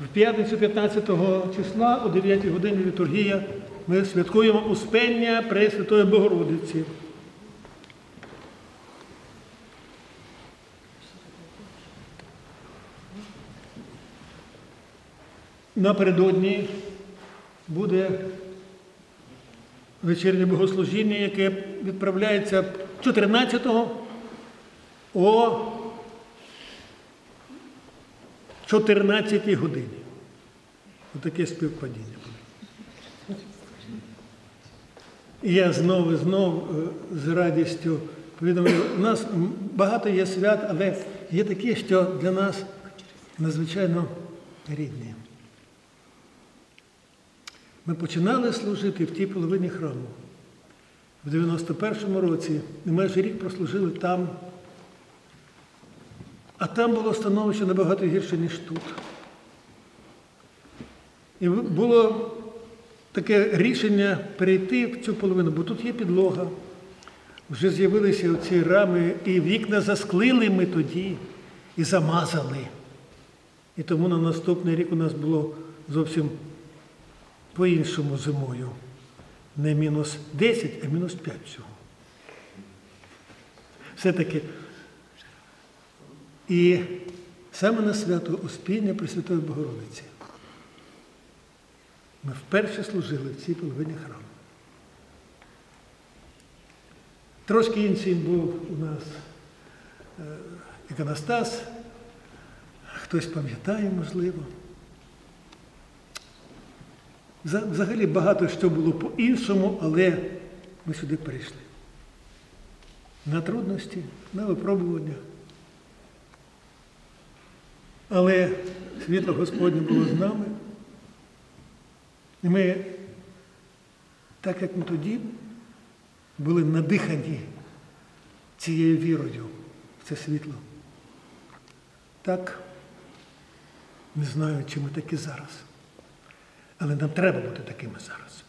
В п'ятницю 15 числа о 9 годині літургія ми святкуємо Успення Пресвятої Богородиці. Напередодні буде вечірнє богослужіння, яке відправляється 14-го о 14 годині. Отаке співпадіння. І я знову і знову е, з радістю повідомляю, у нас багато є свят, але є такі, що для нас надзвичайно рідні. Ми починали служити в тій половині храму. В 91-му році і майже рік прослужили там. А там було становище набагато гірше, ніж тут. І було таке рішення перейти в цю половину, бо тут є підлога. Вже з'явилися оці рами, і вікна засклили ми тоді і замазали. І тому на наступний рік у нас було зовсім по-іншому зимою. Не мінус 10, а мінус 5 всього. Все-таки. І саме на свято Успіння Пресвятої Богородиці ми вперше служили в цій половині храму. Трошки інший був у нас е, іконостас, хтось пам'ятає, можливо. Взагалі багато що було по-іншому, але ми сюди прийшли. На трудності, на випробування. Але світло Господнє було з нами. І ми, так як ми тоді були надихані цією вірою в це світло, так не знаю, чи ми такі зараз. Але нам треба бути такими зараз.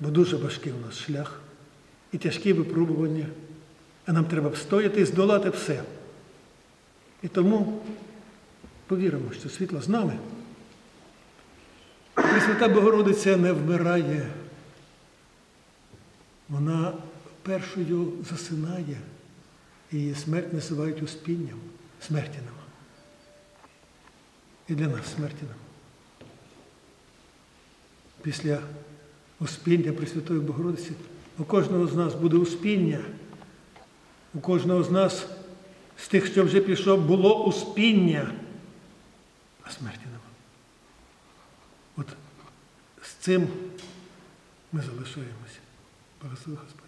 Бо дуже важкий у нас шлях і тяжкі випробування, а нам треба встояти і здолати все. І тому повіримо, що світло з нами. Пресвята Богородиця не вмирає. Вона першою засинає, і її смерть називають успінням, смерті нема. І для нас смерті нема. Після успіння Пресвятої Богородиці у кожного з нас буде успіння. У кожного з нас з тих, що вже пішов, було успіння, а смерті нема. От з цим ми залишаємося. Благослови Господь.